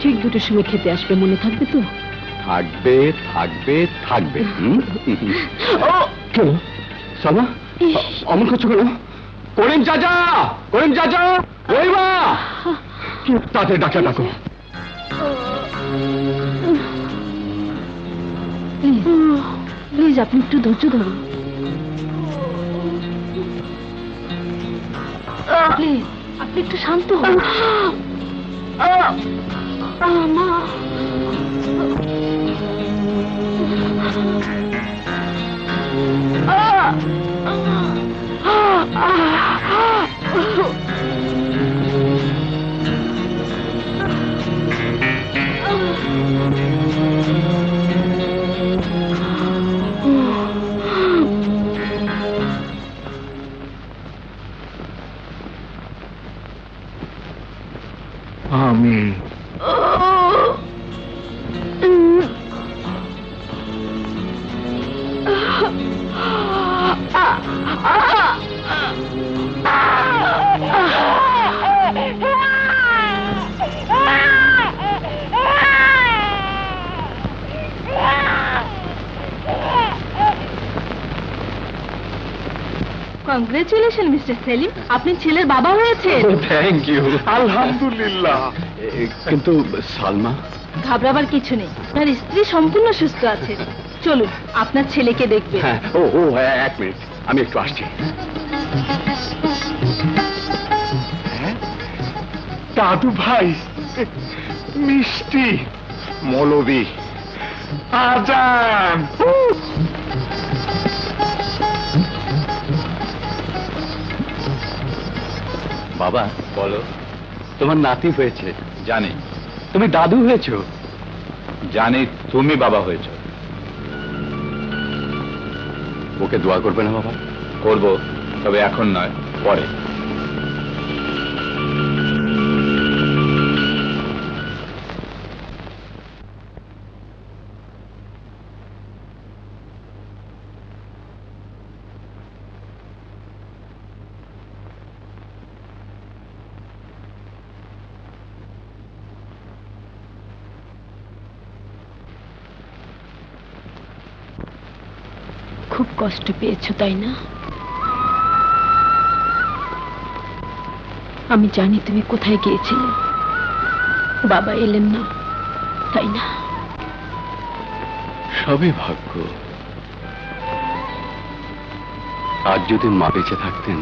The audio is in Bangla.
ঠিক দুটোর সময় খেতে আসবে মনে থাকবে তো? থাকবে থাকবে থাকবে। কেন সালমা অমন করছ কেন? করিম চাচা! করিম চাচা! রহিমা তাতে ডাক্তার ডাকো প্লিজ আপনি একটু ধৈর্য ধরুন। আপনি একটু শান্ত হন। মা আমি কংগ্রেচুলেশন মিস্টার সেলিম আপনি ছেলের বাবা হয়েছেন। থ্যাংক ইউ আলহামদুলিল্লাহ। কিন্তু সালমা? ঘাবড়াবার কিছু নেই। আপনার স্ত্রী সম্পূর্ণ সুস্থ আছে। চলুন আপনার ছেলেকে দেখবে হ্যাঁ ও ও হ্যাঁ, এক মিনিট। আমি একটু আসছি। হ্যাঁ? দাদু ভাই মিষ্টি মৌলবি আজান। বাবা বলো। তোমার নাতি হয়েছে। জানি। তুমি দাদু হয়েছো? জানি তুমি বাবা হয়েছ। ওকে দোয়া করবে না বাবা? করব তবে এখন নয় পরে। খুব কষ্ট পেয়েছ, তাই না? আমি জানি তুমি কোথায় গিয়েছিলে। বাবা এলেন না, তাই না? সবই ভাগ্য। আজ যদি মা বেঁচে থাকতেন